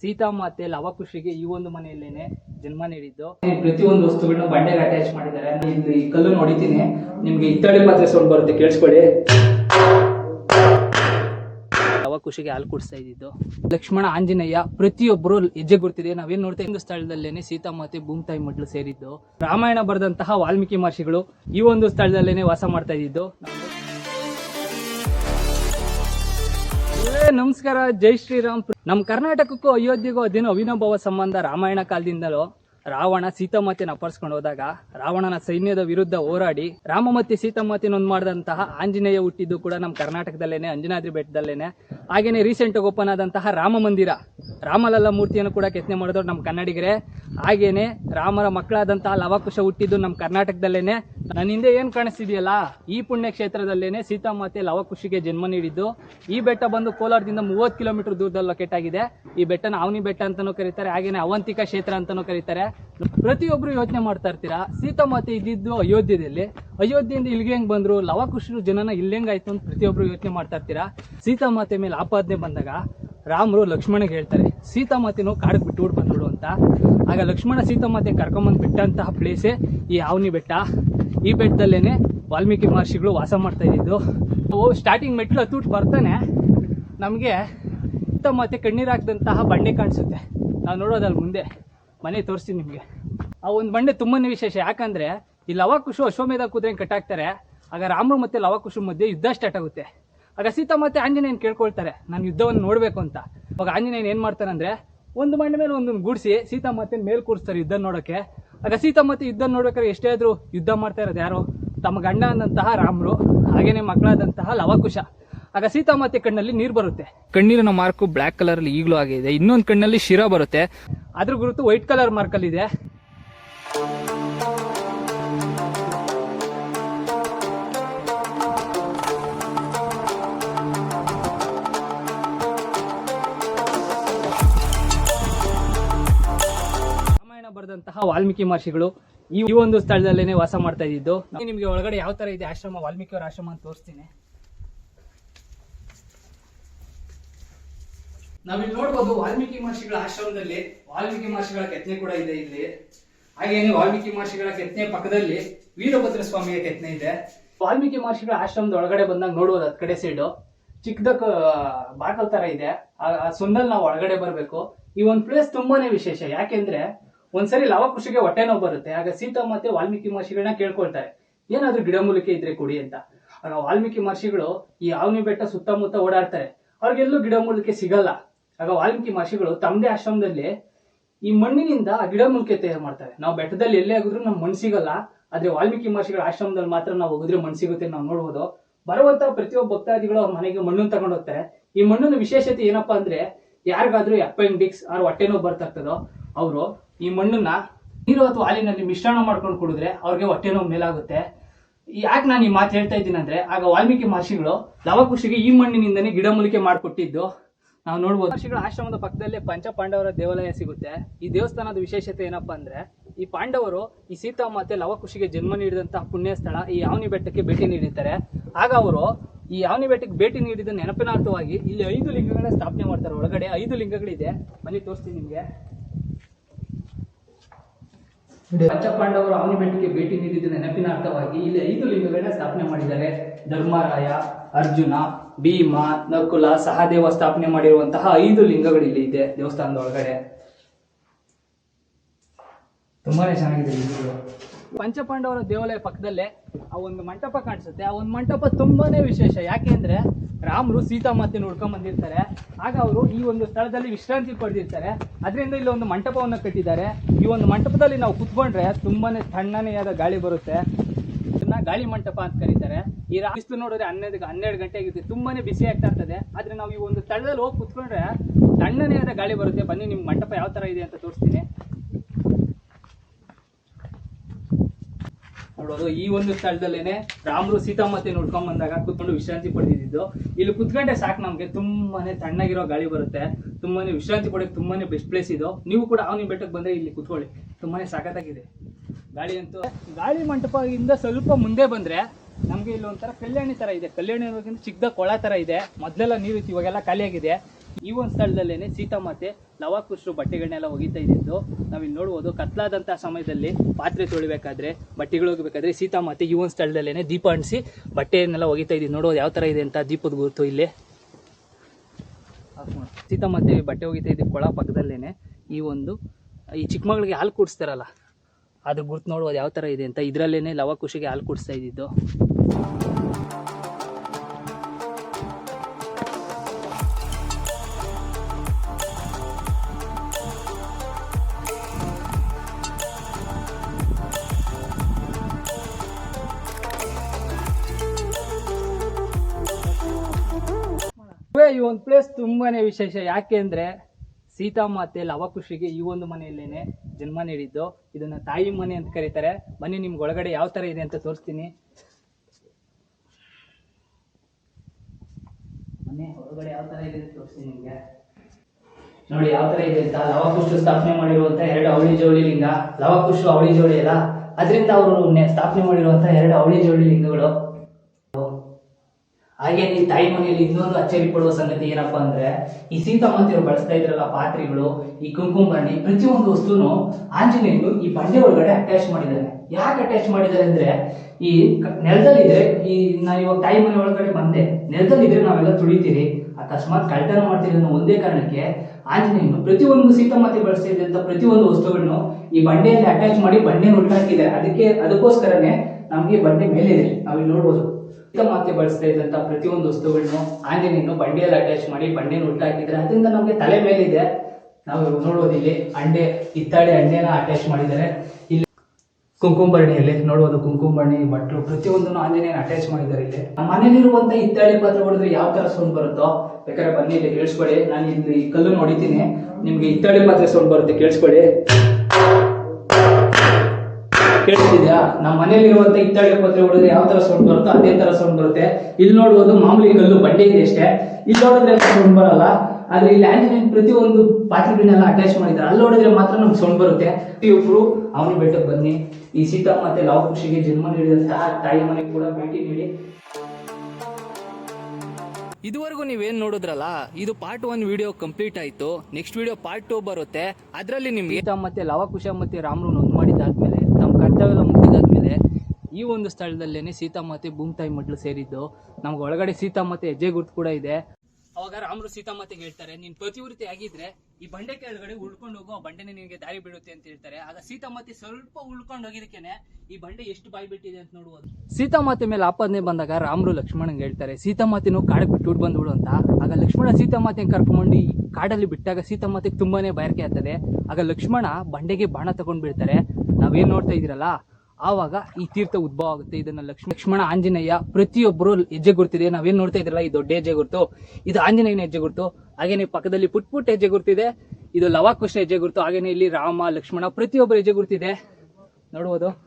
ಸೀತಾಮಾತೆ ಲವಕುಶಿಗೆ ಈ ಒಂದು ಮನೆಯಲ್ಲೇನೆ ಜನ್ಮ ನೀಡಿದ್ದು. ಪ್ರತಿಯೊಂದು ವಸ್ತುಗಳನ್ನ ಬಂಡೆಗೆ ಅಟ್ಯಾಚ್ ಮಾಡಿದ್ದಾರೆ. ಇಲ್ಲಿ ಈ ಕಲ್ಲು ನೋಡಿತೀನಿ ನಿಮ್ಗೆ ಇತ್ತಳಿ ಪಾತ್ರೆ ಸೌಂಡ್ ಬರುತ್ತೆ ಕೇಳಿಸ್ಕೊಳ್ಳಿ. ಲವಕುಶಿಗೆ ಹಾಲು ಕುಡಿಸ್ತಾ ಇದ್ದಿದ್ದು. ಲಕ್ಷ್ಮಣ ಆಂಜನೇಯ ಪ್ರತಿಯೊಬ್ಬರು ಹೆಜ್ಜೆ ಗುರ್ತಿದೆ. ನಾವೇನ್ ನೋಡ್ತಾ ಇದ್ದ ಸ್ಥಳದಲ್ಲೇನೆ ಸೀತಾಮಾತೆ ಭೂಮಿತಾಯಿ ಮಡ್ಲು ಸೇರಿದ್ದು. ರಾಮಾಯಣ ಬರೆದಂತಹ ವಾಲ್ಮೀಕಿ ಮಹರ್ಷಿಗಳು ಈ ಒಂದು ಸ್ಥಳದಲ್ಲೇನೆ ವಾಸ ಮಾಡ್ತಾ ಇದ್ದಿದ್ದು. ನಮಸ್ಕಾರ, ಜೈ ಶ್ರೀರಾಮ್. ನಮ್ಮ ಕರ್ನಾಟಕಕ್ಕೂ ಅಯೋಧ್ಯೆಗೂ ಅದೇನೋ ಅವಿನಾಭಾವ ಸಂಬಂಧ ರಾಮಾಯಣ ಕಾಲದಿಂದಲೂ ರಾವಣ ಸೀತಾಮಾತೆನ ಅಪಹರಿಸ್ಕೊಂಡು ಹೋದಾಗ ರಾವಣನ ಸೈನ್ಯದ ವಿರುದ್ಧ ಹೋರಾಡಿ ರಾಮ ಮತ್ತೆ ಸೀತಾಮಾತೆನೊಂದು ಮಾಡಿದಂತಹ ಆಂಜನೇಯ ಹುಟ್ಟಿದ್ದು ಕೂಡ ನಮ್ಮ ಕರ್ನಾಟಕದಲ್ಲೇನೆ, ಅಂಜನಾದ್ರಿ ಬೆಟ್ಟದಲ್ಲೇನೆ. ಹಾಗೇನೆ ರೀಸೆಂಟ್ ಆಗಿ ಓಪನ್ ಆದಂತಹ ರಾಮ ಮಂದಿರ ರಾಮಲಲ್ಲ ಮೂರ್ತಿಯನ್ನು ಕೂಡ ಕೆತ್ತನೆ ಮಾಡಿದವರು ನಮ್ಮ ಕನ್ನಡಿಗರೇ. ಹಾಗೇನೆ ರಾಮರ ಮಕ್ಕಳಾದಂತಹ ಲವಕುಶ ಹುಟ್ಟಿದ್ದು ನಮ್ಮ ಕರ್ನಾಟಕದಲ್ಲೇನೆ. ನನ್ನ ಹಿಂದೆ ಏನ್ ಕಾಣಿಸ್ತಿದೆಯಲ್ಲ, ಈ ಪುಣ್ಯ ಕ್ಷೇತ್ರದಲ್ಲೇನೆ ಸೀತಾಮಾತೆ ಲವಕುಶಿಗೆ ಜನ್ಮ ನೀಡಿದ್ದು. ಈ ಬೆಟ್ಟ ಬಂದು ಕೋಲಾರದಿಂದ ಮೂವತ್ತು ಕಿಲೋಮೀಟರ್ ದೂರದಲ್ಲಿ ಲೊಕೇಟ್ ಆಗಿದೆ. ಈ ಬೆಟ್ಟನ ಅವನಿ ಬೆಟ್ಟ ಅಂತಾನೂ ಕರೀತಾರೆ, ಹಾಗೇನೆ ಅವಂತಿಕ ಕ್ಷೇತ್ರ ಅಂತಾನೂ ಕರೀತಾರೆ. ಪ್ರತಿಯೊಬ್ರು ಯೋಚನೆ ಮಾಡ್ತಾ ಇರ್ತೀರಾ, ಸೀತಾಮಾತೆ ಇದ್ದಿದ್ದು ಅಯೋಧ್ಯೆಯಲ್ಲಿ ಅಯೋಧ್ಯೆಯಿಂದ ಇಲ್ಲಿಗೆ ಹೆಂಗ್ ಬಂದ್ರು? ಲವಕುಶರು ಜನನ ಇಲ್ಲೆಂಗಾಯ್ತು ಅಂತ ಪ್ರತಿಯೊಬ್ಬರು ಯೋಚನೆ ಮಾಡ್ತಾ ಇರ್ತೀರಾ? ಸೀತಾಮಾತೆ ಮೇಲೆ ಆಪಾದನೆ ಬಂದಾಗ ರಾಮರು ಲಕ್ಷ್ಮಣಗೆ ಹೇಳ್ತಾರೆ, ಸೀತಾಮಾತೆನೂ ಕಾಡಿಗೆ ಬಿಟ್ಟು ಬಂದ್ಬಿಡು ಅಂತ. ಆಗ ಲಕ್ಷ್ಮಣ ಸೀತಾಮಾತೆ ಕರ್ಕೊಂಬಂದು ಬಿಟ್ಟಂತಹ ಪ್ಲೇಸೇ ಈ ಆವನಿ ಬೆಟ್ಟ. ಈ ಬೆಟ್ಟದಲ್ಲೇನೆ ವಾಲ್ಮೀಕಿ ಮಹರ್ಷಿಗಳು ವಾಸ ಮಾಡ್ತಾ ಇದ್ದಿದ್ದು. ಸ್ಟಾರ್ಟಿಂಗ್ ಮೆಟ್ಲು ಹತ್ತುಟ್ಟು ಬರ್ತಾನೆ. ನಮಗೆ ಮತ್ತೆ ಕಣ್ಣೀರು ಹಾಕಿದಂತಹ ಬಂಡೆ ಕಾಣಿಸುತ್ತೆ. ನಾವು ನೋಡೋದಲ್ಲ ಮುಂದೆ. ಮನೆ ತೋರಿಸ್ತೀನಿ ನಿಮಗೆ. ಆ ಒಂದು ಬಂಡೆ ತುಂಬಾನೇ ವಿಶೇಷ. ಯಾಕಂದರೆ ಈ ಲವಕುಶು ಅಶ್ವಮೇಧ ಕುದುರೆ ಕಟ್ಟಾಕ್ತಾರೆ, ಆಗ ರಾಮರು ಮತ್ತು ಲವಕುಶು ಮಧ್ಯೆ ಯುದ್ಧ ಸ್ಟಾರ್ಟ್ ಆಗುತ್ತೆ. ಆಗ ಸೀತಾ ಮತ್ತೆ ಆಂಜನೇಯನ್ ಕೇಳ್ಕೊಳ್ತಾರೆ, ನಾನು ಯುದ್ಧವನ್ನು ನೋಡಬೇಕು ಅಂತ. ಅವಾಗ ಆಂಜನೇಯನ್ ಏನು ಮಾಡ್ತಾನೆ ಅಂದರೆ ಒಂದು ಬಂಡೆ ಮೇಲೆ ಒಂದೊಂದು ಗುಡಿಸಿ, ಸೀತಾ ಮತ್ತೆ ಮೇಲೆ ಕೂರಿಸ್ತಾರೆ ಯುದ್ಧ ನೋಡೋಕೆ. ಆಗ ಮತ್ತು ಮತ್ತೆ ಯುದ್ಧ ನೋಡ್ಬೇಕಾದ್ರೆ ಎಷ್ಟೇ ಆದ್ರೂ ಯುದ್ಧ ಮಾಡ್ತಾ ಇರೋದು ಯಾರು ತಮ್ಮ ಗಂಡ ಅಂದಂತಹ ರಾಮರು ಹಾಗೇನೆ ಮಕ್ಕಳಾದಂತಹ ಲವಕುಶ. ಆಗ ಸೀತಾಮಾತೆ ಕಣ್ಣಲ್ಲಿ ನೀರು ಬರುತ್ತೆ. ಕಣ್ಣೀರಿನ ಮಾರ್ಕು ಬ್ಲಾಕ್ ಕಲರ್ ಅಲ್ಲಿ ಈಗಲೂ ಆಗಿದೆ ಇನ್ನೊಂದು ಕಣ್ಣಲ್ಲಿ ಶಿರ ಬರುತ್ತೆ. ಅದ್ರ ಗುರುತು ವೈಟ್ ಕಲರ್ ಮಾರ್ಕಲ್ಲಿ ಇದೆ ವಾಲ್ಮೀಕಿ ಮಹರ್ಷಿಗಳು ಈ ಒಂದು ಸ್ಥಳದಲ್ಲೇನೆ ವಾಸ ಮಾಡ್ತಾ ಇದ್ದಿದ್ದು. ನಿಮ್ಗೆ ಒಳಗಡೆ ಯಾವ ತರ ಇದೆ ಆಶ್ರಮ, ವಾಲ್ಮೀಕಿ ಅವರ ಆಶ್ರಮ ಅಂತ ತೋರಿಸ್ತೀನಿ. ನಾವಿಲ್ಲಿ ನೋಡ್ಬೋದು ವಾಲ್ಮೀಕಿ ಮಹರ್ಷಿಗಳ ಆಶ್ರಮದಲ್ಲಿ, ವಾಲ್ಮೀಕಿ ಮಹರ್ಷಿಗಳ ಕೆತ್ತನೆ ಕೂಡ ಇದೆ ಇಲ್ಲಿ. ಹಾಗೇನೆ ವಾಲ್ಮೀಕಿ ಮಹರ್ಷಿಗಳ ಕೆತ್ತನೆ ಪಕ್ಕದಲ್ಲಿ ವೀರಭದ್ರ ಸ್ವಾಮಿಯ ಕೆತ್ತನೆ ಇದೆ. ವಾಲ್ಮೀಕಿ ಮಹರ್ಷಿಗಳ ಆಶ್ರಮದ ಒಳಗಡೆ ಬಂದಾಗ ನೋಡ್ಬೋದು ಅದ್ ಕಡೆ ಸೈಡು ಚಿಕ್ಕದ ಬಾಕಲ್ ತರ ಇದೆ. ಆ ಸುಂದಲ್ಲಿ ನಾವು ಒಳಗಡೆ ಬರಬೇಕು. ಈ ಒಂದು ಪ್ಲೇಸ್ ತುಂಬಾನೇ ವಿಶೇಷ. ಯಾಕೆಂದ್ರೆ ಒಂದ್ಸರಿ ಲವಕುಶಿಗೆ ಹೊಟ್ಟೆ ನೋವು ಬರುತ್ತೆ. ಆಗ ಸೀತಾ ಮತ್ತೆ ವಾಲ್ಮೀಕಿ ಮಹರ್ಷಿಗಳನ್ನ ಕೇಳ್ಕೊಳ್ತಾರೆ. ಏನಾದ್ರೂ ಗಿಡಮೂಲಿಕೆ ಇದ್ರೆ ಕೊಡಿ ಅಂತ. ವಾಲ್ಮೀಕಿ ಮಹರ್ಷಿಗಳು ಈ ಆವ್ನಿ ಬೆಟ್ಟ ಸುತ್ತಮುತ್ತ ಓಡಾಡ್ತಾರೆ. ಅವ್ರಿಗೆಲ್ಲೂ ಗಿಡಮೂಲಿಕೆ ಸಿಗಲ್ಲ. ಆಗ ವಾಲ್ಮೀಕಿ ಮಹರ್ಷಿಗಳು ತಮ್ಮದೇ ಆಶ್ರಮದಲ್ಲಿ ಈ ಮಣ್ಣಿನಿಂದ ಗಿಡಮೂಲಿಕೆ ತಯಾರು ಮಾಡ್ತಾರೆ. ನಾವು ಬೆಟ್ಟದಲ್ಲಿ ಎಲ್ಲೇ ಆಗಿದ್ರು ನಮ್ಗೆ ಮಣ್ಣು ಸಿಗಲ್ಲ. ಆದ್ರೆ ವಾಲ್ಮೀಕಿ ಮಹರ್ಷಿಗಳ ಆಶ್ರಮದಲ್ಲಿ ಮಾತ್ರ ನಾವು ಹೋಗಿದ್ರೆ ಮಣ್ಣು ಸಿಗುತ್ತೆ ನಾವು ನೋಡ್ಬೋದು. ಬರುವಂತ ಪ್ರತಿಯೊಬ್ಬ ಭಕ್ತಾದಿಗಳು ಅವ್ರ ಮನೆಗೆ ಮಣ್ಣನ್ನು ತಗೊಂಡು ಹೋಗ್ತಾರೆ. ಈ ಮಣ್ಣಿನ ವಿಶೇಷತೆ ಏನಪ್ಪಾ ಅಂದ್ರೆ, ಯಾರಿಗಾದ್ರೂ ಅಪೆಂಡಿಕ್ಸ್ ಆರ್ ಹೊಟ್ಟೆ ನೋವು ಬರ್ತಾ ಇರ್ತದೋ, ಅವರು ಈ ಮಣ್ಣನ್ನ ನೀರು ಅಥವಾ ಹಾಲಿನಲ್ಲಿ ಮಿಶ್ರಣ ಮಾಡ್ಕೊಂಡು ಕುಡಿದ್ರೆ ಅವ್ರಿಗೆ ಹೊಟ್ಟೆ ನೋವು ಮೇಲಾಗುತ್ತೆ. ಯಾಕೆ ನಾನು ಈ ಮಾತು ಹೇಳ್ತಾ ಇದ್ದೀನಿ ಅಂದ್ರೆ, ಆಗ ವಾಲ್ಮೀಕಿ ಮಹರ್ಷಿಗಳು ಲವಕುಶಿಗೆ ಈ ಮಣ್ಣಿನಿಂದನೇ ಗಿಡಮೂಲಿಕೆ ಮಾಡಿಕೊಟ್ಟಿದ್ದು. ನಾವು ನೋಡ್ಬೋದು. ಮಹರ್ಷಿಗಳ ಆಶ್ರಮದ ಪಕ್ಕದಲ್ಲೇ ಪಂಚ ಪಾಂಡವರ ದೇವಾಲಯ ಸಿಗುತ್ತೆ. ಈ ದೇವಸ್ಥಾನದ ವಿಶೇಷತೆ ಏನಪ್ಪಾ ಅಂದ್ರೆ, ಈ ಪಾಂಡವರು ಈ ಸೀತಾಮಾತೆ ಲವಕುಶಿಗೆ ಜನ್ಮ ನೀಡಿದಂತಹ ಪುಣ್ಯ ಸ್ಥಳ ಈ ಯಾವನಿ ಬೆಟ್ಟಕ್ಕೆ ಭೇಟಿ ನೀಡಿರ್ತಾರೆ. ಆಗ ಅವರು ಈ ಯಾವನಿ ಬೆಟ್ಟಕ್ಕೆ ಭೇಟಿ ನೀಡಿದ ನೆನಪಿನಾರ್ಥವಾಗಿ ಇಲ್ಲಿ ಐದು ಲಿಂಗಗಳನ್ನ ಸ್ಥಾಪನೆ ಮಾಡ್ತಾರೆ. ಒಳಗಡೆ ಐದು ಲಿಂಗಗಳಿದೆ. ಬನ್ನಿ ತೋರಿಸ್ತೀನಿ ನಿಮ್ಗೆ. ಪಂಚಪಾಂಡವರು ಅವನಿ ಬೆಟ್ಟಕ್ಕೆ ಭೇಟಿ ನೀಡಿದ ನೆನಪಿನಾರ್ಥವಾಗಿ ಇಲ್ಲಿ ಐದು ಲಿಂಗಗಳನ್ನ ಸ್ಥಾಪನೆ ಮಾಡಿದ್ದಾರೆ. ಧರ್ಮರಾಯ, ಅರ್ಜುನ, ಭೀಮ, ನಕುಲ ಸಹದೇವ ಸ್ಥಾಪನೆ ಮಾಡಿರುವಂತಹ ಐದು ಲಿಂಗಗಳು ಇಲ್ಲಿ ಇದೆ ದೇವಸ್ಥಾನದ ಒಳಗಡೆ ತುಂಬಾನೇ ಚೆನ್ನಾಗಿದೆ ಪಂಚಪಾಂಡವರ ದೇವಾಲಯ ಪಕ್ಕದಲ್ಲೇ ಆ ಒಂದು ಮಂಟಪ ಕಾಣಿಸುತ್ತೆ. ಆ ಒಂದು ಮಂಟಪ ತುಂಬಾನೇ ವಿಶೇಷ. ಯಾಕೆ ಅಂದ್ರೆ ರಾಮರು ಸೀತಾಮಾತೆ ನೋಡ್ಕೊಂಡ್ ಬಂದಿರ್ತಾರೆ. ಆಗ ಅವರು ಈ ಒಂದು ಸ್ಥಳದಲ್ಲಿ ವಿಶ್ರಾಂತಿ ಪಡೆದಿರ್ತಾರೆ. ಅದರಿಂದ ಇಲ್ಲಿ ಒಂದು ಮಂಟಪವನ್ನು ಕಟ್ಟಿದ್ದಾರೆ. ಈ ಒಂದು ಮಂಟಪದಲ್ಲಿ ನಾವು ಕುತ್ಕೊಂಡ್ರೆ ತುಂಬಾನೇ ತಣ್ಣನೆಯಾದ ಗಾಳಿ ಬರುತ್ತೆ. ಇದನ್ನ ಗಾಳಿ ಮಂಟಪ ಅಂತ ಕರೀತಾರೆ. ಈ ರಾತ್ರಿ ನೋಡಿದ್ರೆ ಹನ್ನೆರಡು ಹನ್ನೆರಡು ಗಂಟೆ ಆಗಿರುತ್ತೆ ತುಂಬಾನೇ ಬಿಸಿ ಆಗ್ತಾ ಇರ್ತದೆ. ಆದ್ರೆ ನಾವು ಈ ಒಂದು ಸ್ಥಳದಲ್ಲಿ ಹೋಗಿ ಕುತ್ಕೊಂಡ್ರೆ ತಣ್ಣನೆಯಾದ ಗಾಳಿ ಬರುತ್ತೆ. ಬನ್ನಿ ನಿಮ್ಮ ಮಂಟಪ ಯಾವ ತರ ಇದೆ ಅಂತ ತೋರಿಸ್ತೀನಿ. ನೋಡೋದು. ಈ ಒಂದು ಸ್ಥಳದಲ್ಲೇನೆ ರಾಮರು ಸೀತಾಮತೆ ನೋಡ್ಕೊಂಡ್ ಬಂದಾಗ ಕುತ್ಕೊಂಡು ವಿಶ್ರಾಂತಿ ಪಡೆದಿದ್ದು. ಇಲ್ಲಿ ಕುತ್ಕೊಂಡೆ ಸಾಕು ನಮ್ಗೆ. ತುಂಬಾನೇ ತಣ್ಣಗಿರೋ ಗಾಳಿ ಬರುತ್ತೆ. ತುಂಬಾನೇ ವಿಶ್ರಾಂತಿ ಪಡೆಯಕ್ಕೆ ತುಂಬಾನೇ ಬೆಸ್ಟ್ ಪ್ಲೇಸ್ ಇದು. ನೀವು ಕೂಡ ಅವನಿ ಬೆಟ್ಟಕ್ಕೆ ಬಂದ್ರೆ ಇಲ್ಲಿ ಕುತ್ಕೊಳ್ಳಿ. ತುಂಬಾನೇ ಸಾಕತ್ತಾಗಿದೆ. ಗಾಳಿ ಅಂತೂ ಗಾಳಿ ಮಂಟಪದಿಂದ ಸ್ವಲ್ಪ ಮುಂದೆ ಬಂದ್ರೆ ನಮ್ಗೆ ಇಲ್ಲಿ ಒಂಥರ ಕಲ್ಯಾಣಿ ತರ ಇದೆ. ಕಲ್ಯಾಣಿ ಅನ್ನೋದಕ್ಕಿಂತ ಚಿಕ್ಕದ ಕೊಳ ತರ ಇದೆ. ಮೊದ್ಲೆಲ್ಲ ನೀರು ಇತ್ತು. ಇವಾಗೆಲ್ಲ ಖಾಲಿಯಾಗಿದೆ. ಈ ಒಂದು ಸ್ಥಳದಲ್ಲೇನೆ ಸೀತಾಮಾತೆ ಲವಾಕುಶರು ಬಟ್ಟೆಗಳನ್ನೆಲ್ಲ ಒಗಿತಾ ಇದ್ದಿದ್ದು. ನಾವಿಲ್ಲಿ ನೋಡ್ಬೋದು ಕತ್ಲಾದಂತಹ ಸಮಯದಲ್ಲಿ ಪಾತ್ರೆ ತೊಳಿಬೇಕಾದ್ರೆ, ಬಟ್ಟೆಗಳು ಹೋಗಬೇಕಾದ್ರೆ ಸೀತಾಮಾತೆ ಈ ಒಂದು ಸ್ಥಳದಲ್ಲೇನೆ ದೀಪ ಅಂಟಿಸಿ ಬಟ್ಟೆಯನ್ನೆಲ್ಲ ಒಗಿತಾ ಇದ್ದೀವಿ ನೋಡೋದು ಯಾವ ಥರ ಇದೆ ಅಂತ ದೀಪದ ಗುರುತು ಇಲ್ಲಿ. ಸೀತಾಮಾತೆ ಬಟ್ಟೆ ಒಗಿತಾ ಇದ್ದೀವಿ ಕೊಳ ಪಕ್ಕದಲ್ಲೇನೆ ಈ ಒಂದು, ಈ ಚಿಕ್ಕ ಮಗಳಿಗೆ ಹಾಲು ಕುಡಿಸ್ತಾರಲ್ಲ, ಅದ್ರ ಗುರುತು ನೋಡೋದು ಯಾವ ಥರ ಇದೆ ಅಂತ. ಇದರಲ್ಲೇನೆ ಲವಕುಶಿಗೆ ಹಾಲು ಕುಡಿಸ್ತಾ ಇದ್ದಿದ್ದು. ಈ ಒಂದು ಪ್ಲೇಸ್ ತುಂಬಾನೇ ವಿಶೇಷ. ಯಾಕೆ ಅಂದ್ರೆ ಸೀತಾಮಾತೆ ಲವಕುಶಿಗೆ ಈ ಒಂದು ಮನೆಯಲ್ಲೇನೆ ಜನ್ಮ ನೀಡಿದ್ದು. ಇದನ್ನ ತಾಯಿ ಮನೆ ಅಂತ ಕರೀತಾರೆ. ಬನ್ನಿ, ನಿಮ್ಗೆ ಒಳಗಡೆ ಯಾವ ತರ ಇದೆ ಅಂತ ತೋರಿಸ್ತೀನಿ. ಮನೆ ಒಳಗಡೆ ಯಾವ ತರ ಇದೆ ಅಂತ ತೋರಿಸ್ತೀನಿ ನಿಮ್ಗೆ. ನೋಡಿ, ಯಾವ ತರ ಇದೆ ಅಂತ. ಲವಕುಶ ಸ್ಥಾಪನೆ ಮಾಡಿರುವಂತ ಎರಡು ಅವಳಿ ಜೋಳಿ ಲಿಂಗ. ಲವಕುಶು ಅವಳಿ ಜೋಳಿ ಅಲ್ಲ. ಅದರಿಂದ ಅವರು ಸ್ಥಾಪನೆ ಮಾಡಿರುವಂತ ಎರಡು ಅವಳಿ ಜೋಳಿ ಲಿಂಗಗಳು. ಹಾಗೆ ಈ ತಾಯಿ ಮನೆಯಲ್ಲಿ ಇನ್ನೊಂದು ಅಚ್ಚರಿ ಪಡುವ ಸಂಗತಿ ಏನಪ್ಪಾ ಅಂದ್ರೆ, ಈ ಸೀತಾಮಂತಿಯವರು ಬಳಸ್ತಾ ಇದ್ರಲ್ಲ ಪಾತ್ರೆಗಳು, ಈ ಕುಂಕುಮರಣಿ ಪ್ರತಿಯೊಂದು ವಸ್ತುನು ಆಂಜನೇಯನು ಈ ಬಂಡೆ ಒಳಗಡೆ ಅಟ್ಯಾಚ್ ಮಾಡಿದ್ದಾರೆ. ಯಾಕೆ ಅಟ್ಯಾಚ್ ಮಾಡಿದ್ದಾರೆ ಅಂದ್ರೆ, ಈ ನೆಲದಲ್ಲಿದ್ರೆ ಈ ನಾ ಇವಾಗ ತಾಯಿ ಮನೆ ಒಳಗಡೆ ಬಂದೆ, ನೆಲದಲ್ಲಿದ್ರೆ ನಾವೆಲ್ಲ ತುಳಿತೀರಿ, ಅಕಸ್ಮಾತ್ ಕಳ್ತನ ಮಾಡ್ತೀರಿ ಅನ್ನೋ ಒಂದೇ ಕಾರಣಕ್ಕೆ ಆಂಜನೇಯನು ಪ್ರತಿಯೊಂದು ಸೀತಾಮಾತೆ ಬಳಸ್ತಾ ಇದ್ದಂತ ಪ್ರತಿಯೊಂದು ವಸ್ತುಗಳನ್ನು ಈ ಬಂಡೆಯಲ್ಲಿ ಅಟ್ಯಾಚ್ ಮಾಡಿ ಬಂಡೆ ಉಲ್ಟಾಕಿದ್ದಾರೆ. ಅದಕ್ಕೆ, ಅದಕ್ಕೋಸ್ಕರನೇ ನಮ್ಗೆ ಬಂಡೆ ಮೇಲೆ ಇದೆ. ನಾವಿಲ್ಲಿ ನೋಡ್ಬೋದು. ಸೀತಾಮಾತೆ ಬಳಸ್ತಾ ಇದ್ದಂತ ಪ್ರತಿಯೊಂದು ವಸ್ತುಗಳನ್ನು ಆಂಜನೇಯನ್ನು ಬಂಡೆಯಲ್ಲಿ ಅಟ್ಯಾಚ್ ಮಾಡಿ ಬಂಡೆನ ಹುಟ್ಟಾಕಿದ್ರೆ ಅದರಿಂದ ನಮಗೆ ತಲೆ ಮೇಲಿದೆ. ನಾವು ನೋಡ್ಬೋದು ಇಲ್ಲಿ ಅಂಡೆ, ಹಿತ್ತಾಳೆ ಅಂಡೆನ ಅಟ್ಯಾಚ್ ಮಾಡಿದ್ದಾರೆ. ಇಲ್ಲಿ ಕುಂಕುಂಬರಣಿಯಲ್ಲಿ ನೋಡ್ಬೋದು ಕುಂಕುಂಬರಣಿ, ಭಟ್ರು ಪ್ರತಿಯೊಂದನ್ನು ಆಂಜನೇಯನ ಅಟ್ಯಾಚ್ ಮಾಡಿದ್ದಾರೆ ಇಲ್ಲಿ. ಮನೇಲಿರುವಂತ ಹಿತ್ತಾಳೆ ಪಾತ್ರ ಹೊಡೆದ್ರೆ ಯಾವ ತರ ಸೌಂಡ್ ಬರುತ್ತೋ, ಬೇಕಾದ್ರೆ ಬನ್ನಿ ಇಲ್ಲಿ ಕೇಳಿಸ್ಕೊಳ್ಳಿ. ನಾನು ಇಲ್ಲಿ ಕಲ್ಲು ನೋಡಿದ್ದೀನಿ. ನಿಮ್ಗೆ ಇತ್ತಾಳೆ ಪಾತ್ರೆ ಸೌಂಡ್ ಬರುತ್ತೆ, ಕೇಳಿಸ್ಕೊಳ್ಳಿ. ಕೇಳಿಸ್ತಿದ್ಯಾ ನಮ್ಮ ಮನೇಲಿರುವಂತ ಹಿತ್ತಾಳೆ ಪತ್ರೆ ಹೊಡೆದ್ರೆ ಯಾವ ತರ ಸೌಂಡ್ ಬರುತ್ತೋ ಅದೇ ತರ ಸೌಂಡ್ ಬರುತ್ತೆ. ಇಲ್ಲಿ ನೋಡ್ಬೋದು ಮಾಮೂಲಿ ಕಲ್ಲು ಬಂಡೆ ಇದೆ ಅಷ್ಟೇ. ಇಲ್ಲಿ ನೋಡಿದ್ರೆ ಸೌಂಡ್ ಬರಲ್ಲ. ಆದ್ರೆ ಇಲ್ಲಿ ಆಂಜನೇಯನ್ ಪ್ರತಿಯೊಂದು ಎಲ್ಲ ಅಟ್ಯಾಚ್ ಮಾಡಿದ್ದಾರೆ. ಅಲ್ಲಿ ನೋಡಿದ್ರೆ ಮಾತ್ರ ನಮ್ಗೆ ಸೌಂಡ್ ಬರುತ್ತೆ. ಪ್ರತಿಯೊಬ್ರು ಅವನ ಬೆಟ್ಟಕ್ಕೆ ಬನ್ನಿ. ಈ ಸೀತಾ ಮತ್ತೆ ಲವ ಖುಷಿಗೆ ಜನ್ಮ ನೀಡಿದಂತಹ ತಾಯಿ ಮನೆಗೆ ಕೂಡ ಭೇಟಿ ನೀಡಿ. ಇದುವರೆಗೂ ನೀವೇನ್ ನೋಡಿದ್ರಲ್ಲ ಇದು ಪಾರ್ಟ್ ಒನ್ ವಿಡಿಯೋ ಕಂಪ್ಲೀಟ್ ಆಯ್ತು. ನೆಕ್ಸ್ಟ್ ವಿಡಿಯೋ ಪಾರ್ಟ್ ಟೂ ಬರುತ್ತೆ. ಅದರಲ್ಲಿ ನಿಮ್ಗೆ ಸೀತಾ ಮತ್ತೆ ಲವಕುಶ ಮತ್ತೆ ರಾಮ್ರು ಒಂದು ಮಾಡಿದಾದ್ಮೇಲೆ ನಮ್ಮ ಕರ್ತವ್ಯ ಎಲ್ಲ ಮುಗಿದಾದ್ಮೇಲೆ ಈ ಒಂದು ಸ್ಥಳದಲ್ಲೇನೆ ಸೀತಾಮಾತೆ ಭೂಮ್ತಾಯಿ ಮಡ್ಲು ಸೇರಿದ್ದು. ನಮ್ಗೆ ಒಳಗಡೆ ಸೀತಾಮಾತೆ ಹೆಜ್ಜೆ ಗುರುತು ಕೂಡ ಇದೆ. ಅವಾಗ ರಾಮರು ಸೀತಾಮಾತೆಗೆ ಹೇಳ್ತಾರೆ, ನೀನ್ ಪ್ರತಿವೃತ್ತಿ ಆಗಿದ್ರೆ ಈ ಬಂಡೆ ಕೆಳಗಡೆ ಉಳ್ಕೊಂಡು ಹೋಗು, ಆ ಬಂಡೆನೆ ನಿನಗೆ ದಾರಿ ಬಿಡುತ್ತೆ ಅಂತ ಹೇಳ್ತಾರೆ. ಆಗ ಸೀತಾಮಾತೆ ಸ್ವಲ್ಪ ಉಳ್ಕೊಂಡು ಹೋಗಿದಕ್ಕೇನೆ ಈ ಬಂಡೆ ಎಷ್ಟು ಬಾಯಿ ಬಿಟ್ಟಿದೆ ಅಂತ ನೋಡ್ಬೋದು ಸೀತಾಮಾತೆ ಮೇಲೆ ಆಪಾದನೆ ಬಂದಾಗ ರಾಮರು ಲಕ್ಷ್ಮಣಂಗೆ ಹೇಳ್ತಾರೆ ಸೀತಾಮಾತೆನೂ ಕಾಡಕ್ಕೆ ಬಿಟ್ಟು ಬಂದ್ಬಿಡು ಅಂತ. ಆಗ ಲಕ್ಷ್ಮಣ ಸೀತಾಮಾತೆ ಕರ್ಕೊಂಡು ಕಾಡಲ್ಲಿ ಬಿಟ್ಟಾಗ ಸೀತಾಮಾತೆಗೆ ತುಂಬಾನೇ ಬಯಕೆ ಆಗ್ತದೆ. ಆಗ ಲಕ್ಷ್ಮಣ ಬಂಡೆಗೆ ಬಾಣ ತಗೊಂಡ್ ಬೀಳ್ತಾರೆ. ನಾವೇನ್ ನೋಡ್ತಾ ಇದೀರಲ್ಲ ಆವಾಗ ಈ ತೀರ್ಥ ಉದ್ಭವ ಆಗುತ್ತೆ. ಇದನ್ನ ಲಕ್ಷ್ಮಣ ಲಕ್ಷ್ಮಣ ಆಂಜನೇಯ ಪ್ರತಿಯೊಬ್ಬರು ಹೆಜ್ಜೆ ಗುರ್ತಿದೆ. ನಾವೇನ್ ನೋಡ್ತಾ ಇದ್ರಲ್ಲ ಈ ದೊಡ್ಡ ಹೆಜ್ಜೆ ಗುರುತು. ಇದು ಆಂಜನೇಯನ ಹೆಜ್ಜೆ ಗುರ್ತು. ಹಾಗೇನೆ ಪಕ್ಕದಲ್ಲಿ ಪುಟ್ ಪುಟ್ ಹೆಜ್ಜೆ ಗುರ್ತಿದೆ. ಇದು ಲವಾಕುಶ ಹೆಜ್ಜೆ ಗುರುತು. ಹಾಗೇನೆ ಇಲ್ಲಿ ರಾಮ, ಲಕ್ಷ್ಮಣ ಪ್ರತಿಯೊಬ್ಬರು ಹೆಜ್ಜೆ ಗುರ್ತಿದೆ. ನೋಡ್ಬೋದು.